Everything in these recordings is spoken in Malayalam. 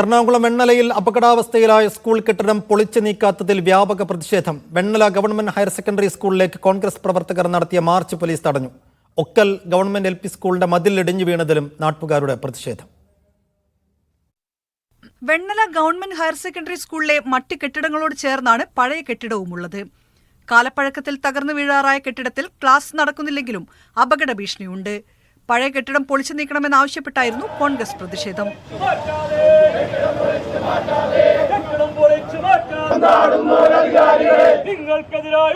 എറണാകുളം വെണ്ണലയിൽ അപകടാവസ്ഥയിലായ സ്കൂൾ കെട്ടിടം പൊളിച്ചു നീക്കാത്തതിൽ വ്യാപക പ്രതിഷേധം. വെണ്ണല ഗവൺമെന്റ് ഹയർ സെക്കൻഡറി സ്കൂളിലേക്ക് കോൺഗ്രസ് പ്രവർത്തകർ നടത്തിയ മാർച്ച് പോലീസ് തടഞ്ഞു. ഒക്കൽ ഗവൺമെന്റ് എൽ പി സ്കൂളിന്റെ മതിൽ ഇടിഞ്ഞു വീണതിലും നാട്ടുകാരുടെ പ്രതിഷേധം. വെണ്ണല ഗവൺമെന്റ് ഹയർ സെക്കൻഡറി സ്കൂളിലെ മറ്റ് കെട്ടിടങ്ങളോട് ചേർന്നാണ് പഴയ കെട്ടിടവുമുള്ളത്. കാലപ്പഴക്കത്തിൽ തകർന്നു വീഴാറായ കെട്ടിടത്തിൽ ക്ലാസ് നടക്കുന്നില്ലെങ്കിലും അപകട ഭീഷണിയുണ്ട്. പഴയ കെട്ടിടം പൊളിച്ചു നീക്കണമെന്നാവശ്യപ്പെട്ടായിരുന്നു കോൺഗ്രസ് പ്രതിഷേധം.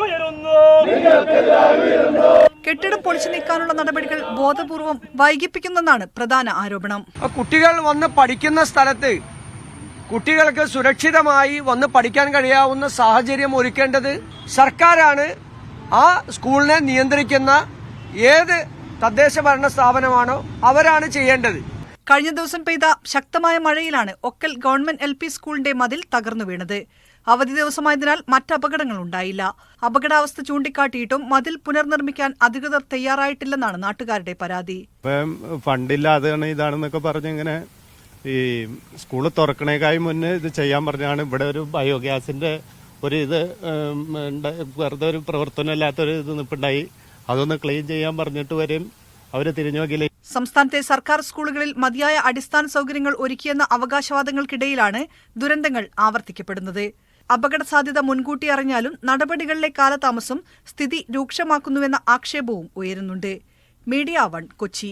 ഉയരുന്നു കെട്ടിടം പൊളിച്ചു നീക്കാനുള്ള നടപടികൾ ബോധപൂർവം വൈകിപ്പിക്കുന്നെന്നാണ് പ്രധാന ആരോപണം. കുട്ടികൾ വന്ന് പഠിക്കുന്ന സ്ഥലത്ത് കുട്ടികൾക്ക് സുരക്ഷിതമായി വന്ന് പഠിക്കാൻ കഴിയാവുന്ന സാഹചര്യം ഒരുക്കേണ്ടത് സർക്കാരാണ്. ആ സ്കൂളിനെ നിയന്ത്രിക്കുന്ന ഏത് തദ്ദേശ ഭരണ സ്ഥാപനമാണോ അവരാണ് ചെയ്യേണ്ടത്. കഴിഞ്ഞ ദിവസം പെയ്ത ശക്തമായ മഴയിലാണ് ഒക്കൽ ഗവൺമെന്റ് എൽ പി സ്കൂളിന്റെ മതിൽ തകർന്നു വീണത്. അവധി ദിവസമായതിനാൽ മറ്റ് അപകടങ്ങൾ ഉണ്ടായില്ല അപകടാവസ്ഥ ചൂണ്ടിക്കാട്ടിയിട്ടും മതിൽ പുനർനിർമ്മിക്കാൻ അധികൃതർ തയ്യാറായിട്ടില്ലെന്നാണ് നാട്ടുകാരുടെ പരാതി. ഫണ്ടില്ല ഇതാണെന്നൊക്കെ പറഞ്ഞിങ്ങനെ ഈ സ്കൂൾ തുറക്കണേക്കായി മുന്നേ ഇത് ചെയ്യാൻ പറഞ്ഞാണ്. ഇവിടെ ഒരു ബയോഗ്യാസിന്റെ ഒരു ഇത്. വെറുതെ ഒരു പ്രവർത്തനമില്ലാത്തൊരു ഇത് നിൽപ്പുണ്ടായി അതൊന്ന് ക്ലീൻ ചെയ്യാൻ പറഞ്ഞിട്ട് വരും. അവർ തിരിഞ്ഞു നോക്കിയില്ല? സംസ്ഥാനത്തെ സർക്കാർ സ്കൂളുകളിൽ മതിയായ അടിസ്ഥാന സൗകര്യങ്ങൾ ഒരുക്കിയെന്ന അവകാശവാദങ്ങൾക്കിടയിലാണ് ദുരന്തങ്ങൾ ആവർത്തിക്കപ്പെടുന്നത്. അപകട സാധ്യത മുൻകൂട്ടി അറിഞ്ഞാലും നടപടികളിലെ കാലതാമസം സ്ഥിതി രൂക്ഷമാക്കുന്നുവെന്ന ആക്ഷേപവും ഉയരുന്നുണ്ട്. Media one Kochi.